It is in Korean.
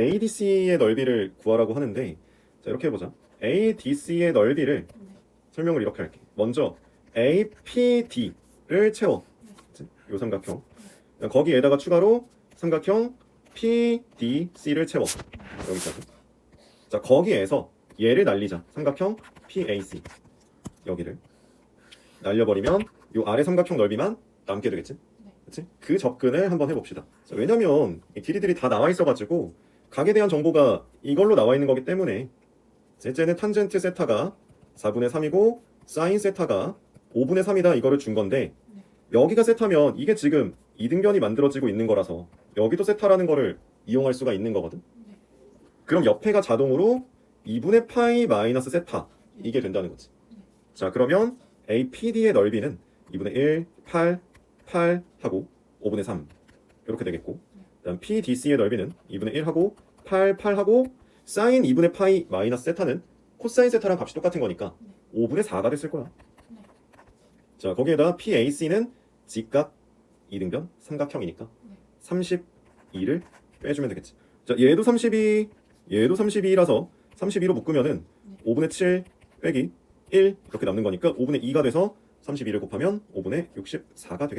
ADC의 넓이를 구하라고 하는데 자 이렇게 해보자. ADC의 넓이를 설명을 이렇게 할게. 먼저 APD를 채워. 요 삼각형. 거기에다가 추가로 삼각형 PDC를 채워. 여기까지. 자 거기에서 얘를 날리자. 삼각형 PAC 여기를 날려버리면 요 아래 삼각형 넓이만 남게 되겠지? 그치? 그 접근을 한번 해봅시다. 자, 왜냐면 이 길이들이 다 나와 있어가지고 각에 대한 정보가 이걸로 나와 있는 거기 때문에 셋째는 탄젠트 세타가 4분의 3이고 사인 세타가 5분의 3이다 이거를 준 건데 여기가 세타면 이게 지금 이등변이 만들어지고 있는 거라서 여기도 세타라는 거를 이용할 수가 있는 거거든. 그럼 옆에가 자동으로 2분의 파이 마이너스 세타 이게 된다는 거지. 자 그러면 APD의 넓이는 2분의 1, 8, 8 하고 5분의 3 이렇게 되겠고 그 다음 PDC의 넓이는 2분의 1 하고 8, 8 하고 사인 2분의 파이 마이너스 세타는 코사인 세타랑 값이 똑같은 거니까 5분의 4가 됐을 거야. 자 거기에다 PAC는 직각 이등변 삼각형이니까 32를 빼주면 되겠지. 자 얘도 32, 얘도 32라서 32로 묶으면은 5분의 7 빼기 1 이렇게 남는 거니까 5분의 2가 돼서 32를 곱하면 5분의 64가 되겠습니다.